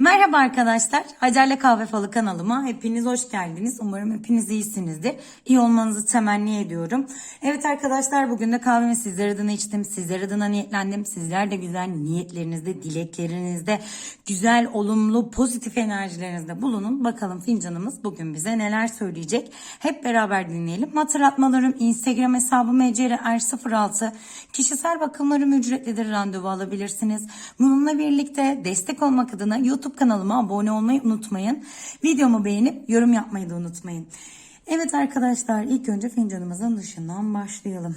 Merhaba arkadaşlar. Hacer'le Kahve Falı kanalıma hepiniz hoş geldiniz. Umarım hepiniz iyisinizdir. İyi olmanızı temenni ediyorum. Evet arkadaşlar bugün de kahvemi sizler adına içtim. Sizler adına niyetlendim. Sizler de güzel niyetlerinizde, dileklerinizde, güzel, olumlu, pozitif enerjilerinizde bulunun. Bakalım fincanımız bugün bize neler söyleyecek. Hep beraber dinleyelim. Hatırlatmalarım Instagram hesabım eceri06. Kişisel bakımlarım ücretlidir. Randevu alabilirsiniz. Bununla birlikte destek olmak adına YouTube kanalıma abone olmayı unutmayın. Videomu beğenip yorum yapmayı da unutmayın. Evet arkadaşlar ilk önce fincanımızın dışından başlayalım.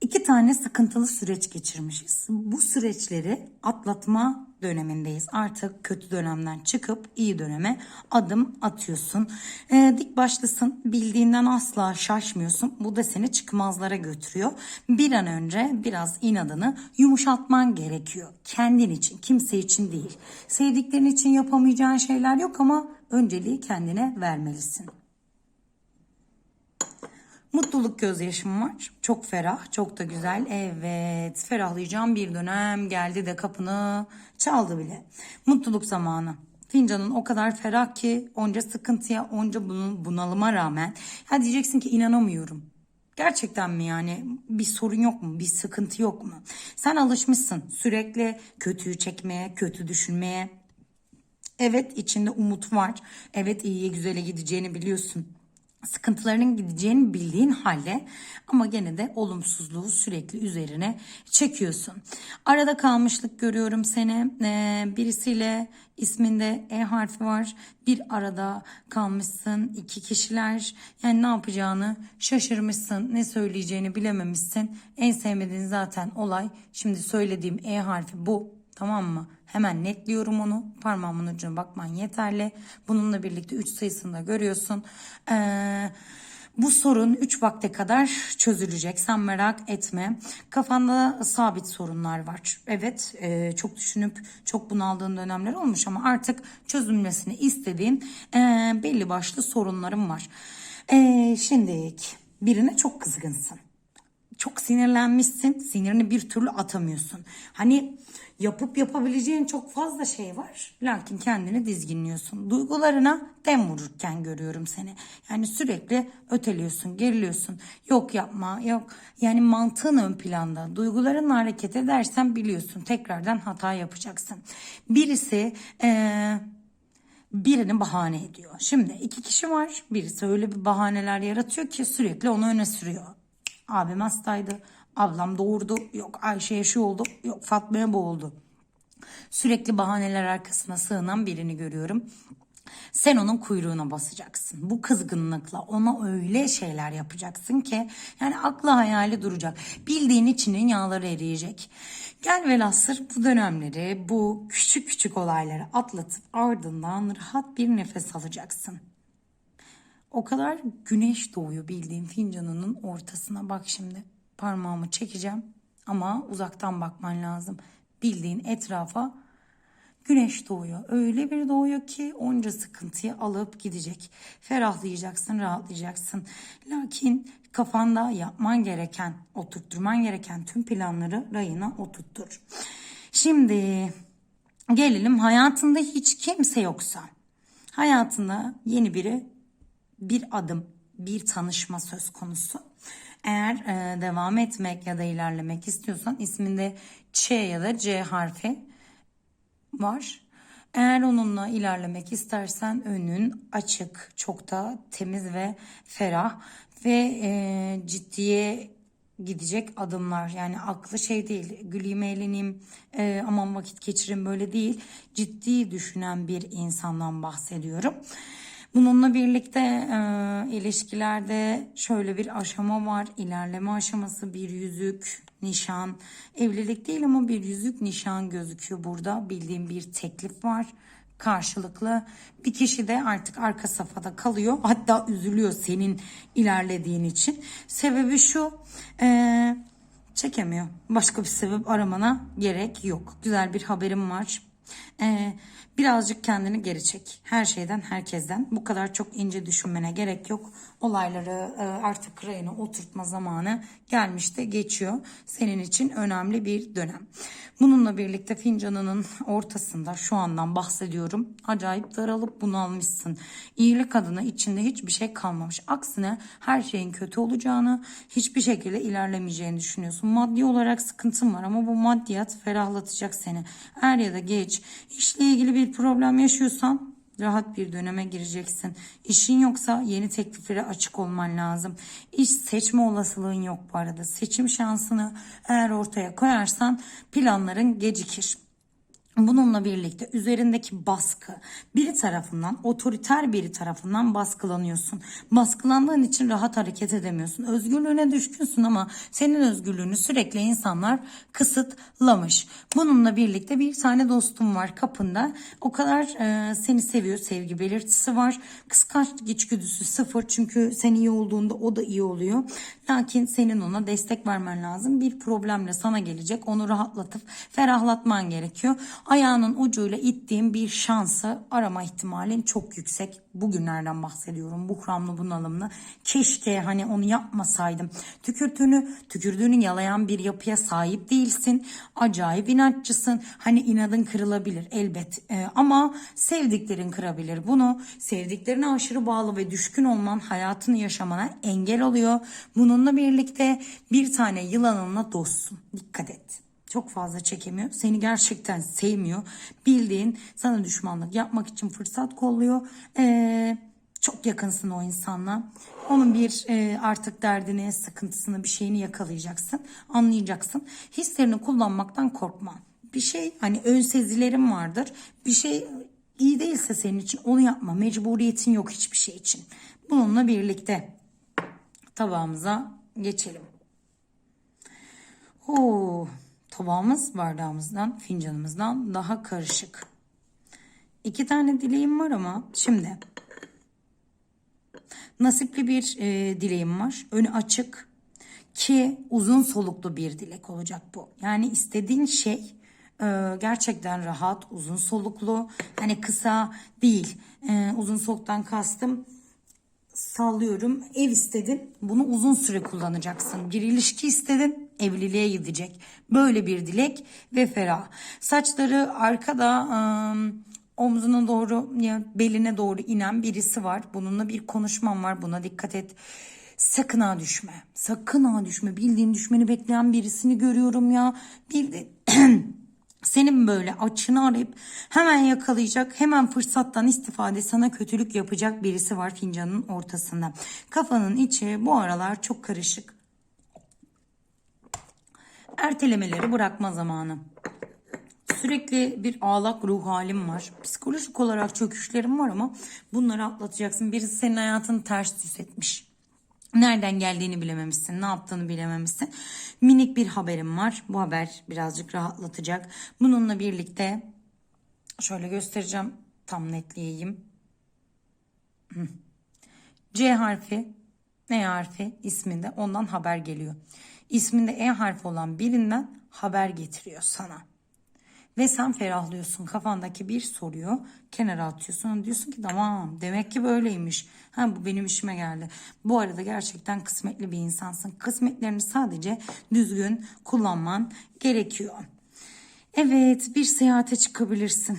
İki tane sıkıntılı süreç geçirmişiz. Bu süreçleri atlatma dönemindeyiz. Artık kötü dönemden çıkıp iyi döneme adım atıyorsun. Ee, dik başlısın, bildiğinden asla şaşmıyorsun. Bu da seni çıkmazlara götürüyor. Bir an önce biraz inadını yumuşatman gerekiyor. Kendin için, kimse için değil. Sevdiklerin için yapamayacağın şeyler yok ama önceliği kendine vermelisin. Mutluluk gözyaşım var. Çok ferah, çok da güzel. Evet, ferahlayacağım bir dönem geldi de kapını çaldı bile. Mutluluk zamanı. Fincanın o kadar ferah ki onca sıkıntıya, onca bunalıma rağmen. Ya diyeceksin ki inanamıyorum. Gerçekten mi yani bir sorun yok mu bir sıkıntı yok mu? Sen alışmışsın sürekli kötüyü çekmeye kötü düşünmeye. Evet içinde umut var. Evet iyiye güzele gideceğini biliyorsun sıkıntılarının gideceğini bildiğin halde ama gene de olumsuzluğu sürekli üzerine çekiyorsun. Arada kalmışlık görüyorum seni. Ee, birisiyle isminde E harfi var. Bir arada kalmışsın. iki kişiler. Yani ne yapacağını şaşırmışsın. Ne söyleyeceğini bilememişsin. En sevmediğin zaten olay. Şimdi söylediğim E harfi bu. Tamam mı? Hemen netliyorum onu. Parmağımın ucuna bakman yeterli. Bununla birlikte 3 sayısını da görüyorsun. Ee, bu sorun 3 vakte kadar çözülecek. Sen merak etme. Kafanda sabit sorunlar var. Evet e, çok düşünüp çok bunaldığın dönemler olmuş ama artık çözülmesini istediğin e, belli başlı sorunlarım var. E, şimdi birine çok kızgınsın çok sinirlenmişsin. Sinirini bir türlü atamıyorsun. Hani yapıp yapabileceğin çok fazla şey var. Lakin kendini dizginliyorsun. Duygularına dem vururken görüyorum seni. Yani sürekli öteliyorsun, geriliyorsun. Yok yapma, yok. Yani mantığın ön planda. Duygularınla hareket edersen biliyorsun. Tekrardan hata yapacaksın. Birisi... Ee, birini bahane ediyor. Şimdi iki kişi var. Birisi öyle bir bahaneler yaratıyor ki sürekli onu öne sürüyor. Abim hastaydı. Ablam doğurdu. Yok Ayşe'ye şu oldu. Yok Fatma'ya bu oldu. Sürekli bahaneler arkasına sığınan birini görüyorum. Sen onun kuyruğuna basacaksın. Bu kızgınlıkla ona öyle şeyler yapacaksın ki yani aklı hayali duracak. Bildiğin içinin yağları eriyecek. Gel velhasır bu dönemleri, bu küçük küçük olayları atlatıp ardından rahat bir nefes alacaksın. O kadar güneş doğuyor bildiğim fincanının ortasına bak şimdi. Parmağımı çekeceğim ama uzaktan bakman lazım. Bildiğin etrafa güneş doğuyor. Öyle bir doğuyor ki onca sıkıntıyı alıp gidecek. Ferahlayacaksın, rahatlayacaksın. Lakin kafanda yapman gereken, oturtturman gereken tüm planları rayına oturttur. Şimdi gelelim hayatında hiç kimse yoksa. Hayatında yeni biri bir adım, bir tanışma söz konusu. Eğer e, devam etmek ya da ilerlemek istiyorsan isminde Ç ya da C harfi var. Eğer onunla ilerlemek istersen önün açık, çok da temiz ve ferah ve e, ciddiye gidecek adımlar. Yani aklı şey değil, güleyim eğleneyim, e, aman vakit geçirin böyle değil. Ciddi düşünen bir insandan bahsediyorum. Bununla birlikte e, ilişkilerde şöyle bir aşama var. İlerleme aşaması bir yüzük, nişan. Evlilik değil ama bir yüzük nişan gözüküyor burada. Bildiğim bir teklif var karşılıklı. Bir kişi de artık arka safhada kalıyor. Hatta üzülüyor senin ilerlediğin için. Sebebi şu. E, çekemiyor. Başka bir sebep aramana gerek yok. Güzel bir haberim var. Ee, birazcık kendini geri çek. Her şeyden, herkesten. Bu kadar çok ince düşünmene gerek yok. Olayları e, artık rayına oturtma zamanı gelmişte geçiyor. Senin için önemli bir dönem. Bununla birlikte fincanının ortasında şu andan bahsediyorum. Acayip daralıp bunalmışsın. İyilik adına içinde hiçbir şey kalmamış. Aksine her şeyin kötü olacağını, hiçbir şekilde ilerlemeyeceğini düşünüyorsun. Maddi olarak sıkıntın var ama bu maddiyat ferahlatacak seni. Er ya da geç işle ilgili bir problem yaşıyorsan rahat bir döneme gireceksin. İşin yoksa yeni tekliflere açık olman lazım. İş seçme olasılığın yok bu arada. Seçim şansını eğer ortaya koyarsan planların gecikir. Bununla birlikte üzerindeki baskı biri tarafından otoriter biri tarafından baskılanıyorsun. Baskılandığın için rahat hareket edemiyorsun. Özgürlüğüne düşkünsün ama senin özgürlüğünü sürekli insanlar kısıtlamış. Bununla birlikte bir tane dostum var kapında. O kadar e, seni seviyor. Sevgi belirtisi var. Kıskançlık içgüdüsü sıfır. Çünkü sen iyi olduğunda o da iyi oluyor. Lakin senin ona destek vermen lazım. Bir problemle sana gelecek. Onu rahatlatıp ferahlatman gerekiyor. Ayağının ucuyla ittiğin bir şansı arama ihtimalin çok yüksek. Bugünlerden bahsediyorum. Buhranlı bunalımlı. Keşke hani onu yapmasaydım. Tükürtüğünü, tükürdüğünü yalayan bir yapıya sahip değilsin. Acayip inatçısın. Hani inadın kırılabilir elbet. Ee, ama sevdiklerin kırabilir. Bunu sevdiklerine aşırı bağlı ve düşkün olman hayatını yaşamana engel oluyor. Bununla birlikte bir tane yılanınla dostsun. Dikkat et çok fazla çekemiyor. Seni gerçekten sevmiyor. Bildiğin sana düşmanlık yapmak için fırsat kolluyor. Ee, çok yakınsın o insanla. Onun bir e, artık derdini, sıkıntısını, bir şeyini yakalayacaksın. Anlayacaksın. Hislerini kullanmaktan korkma. Bir şey hani ön sezilerin vardır. Bir şey iyi değilse senin için onu yapma. Mecburiyetin yok hiçbir şey için. Bununla birlikte tabağımıza geçelim. Oo, tabağımız bardağımızdan, fincanımızdan daha karışık. İki tane dileğim var ama şimdi nasipli bir e, dileğim var. Önü açık ki uzun soluklu bir dilek olacak bu. Yani istediğin şey e, gerçekten rahat, uzun soluklu. Hani kısa değil. E, uzun soluktan kastım sallıyorum ev istedin bunu uzun süre kullanacaksın. Bir ilişki istedin evliliğe gidecek. Böyle bir dilek ve ferah. Saçları arkada ıı, omzuna doğru ya beline doğru inen birisi var. Bununla bir konuşmam var buna dikkat et. Sakın ha düşme. Sakın ha düşme. Bildiğin düşmeni bekleyen birisini görüyorum ya. Bildi senin böyle açını arayıp hemen yakalayacak, hemen fırsattan istifade sana kötülük yapacak birisi var fincanın ortasında. Kafanın içi bu aralar çok karışık. Ertelemeleri bırakma zamanı. Sürekli bir ağlak ruh halim var. Psikolojik olarak çöküşlerim var ama bunları atlatacaksın. Birisi senin hayatını ters düz etmiş. Nereden geldiğini bilememişsin, ne yaptığını bilememişsin. Minik bir haberim var. Bu haber birazcık rahatlatacak. Bununla birlikte şöyle göstereceğim. Tam netleyeyim. C harfi, E harfi isminde ondan haber geliyor. İsminde E harfi olan birinden haber getiriyor sana. Ve sen ferahlıyorsun kafandaki bir soruyu kenara atıyorsun. Diyorsun ki tamam demek ki böyleymiş. Ha bu benim işime geldi. Bu arada gerçekten kısmetli bir insansın. Kısmetlerini sadece düzgün kullanman gerekiyor. Evet bir seyahate çıkabilirsin.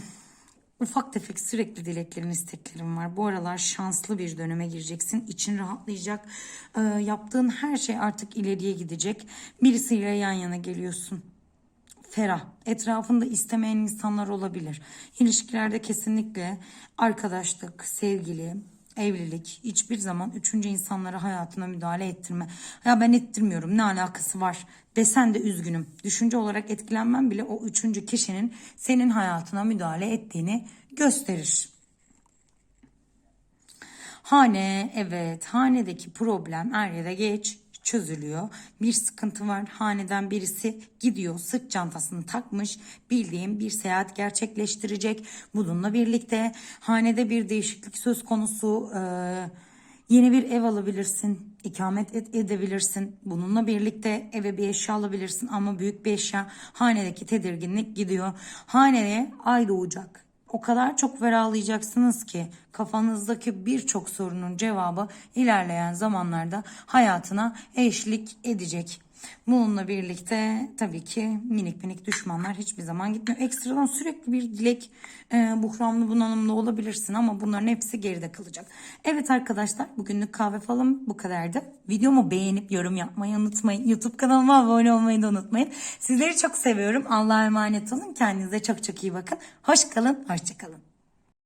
Ufak tefek sürekli dileklerin, isteklerin var. Bu aralar şanslı bir döneme gireceksin. İçin rahatlayacak. Ee, yaptığın her şey artık ileriye gidecek. Birisiyle yan yana geliyorsun ferah. Etrafında istemeyen insanlar olabilir. İlişkilerde kesinlikle arkadaşlık, sevgili, evlilik hiçbir zaman üçüncü insanlara hayatına müdahale ettirme. Ya ben ettirmiyorum ne alakası var desen de üzgünüm. Düşünce olarak etkilenmem bile o üçüncü kişinin senin hayatına müdahale ettiğini gösterir. Hane evet hanedeki problem er ya da geç çözülüyor. Bir sıkıntı var. Haneden birisi gidiyor sırt çantasını takmış bildiğim bir seyahat gerçekleştirecek. Bununla birlikte hanede bir değişiklik söz konusu. Ee, yeni bir ev alabilirsin. ikamet et, edebilirsin. Bununla birlikte eve bir eşya alabilirsin ama büyük bir eşya hanedeki tedirginlik gidiyor. Haneye ay doğacak. O kadar çok ferahlayacaksınız ki kafanızdaki birçok sorunun cevabı ilerleyen zamanlarda hayatına eşlik edecek. Bununla birlikte tabii ki minik minik düşmanlar hiçbir zaman gitmiyor. Ekstradan sürekli bir dilek e, buhranlı bunalımda olabilirsin ama bunların hepsi geride kalacak. Evet arkadaşlar bugünlük kahve falan bu kadardı. Videomu beğenip yorum yapmayı unutmayın. YouTube kanalıma abone olmayı da unutmayın. Sizleri çok seviyorum. Allah'a emanet olun. Kendinize çok çok iyi bakın. Hoş kalın, hoşça kalın.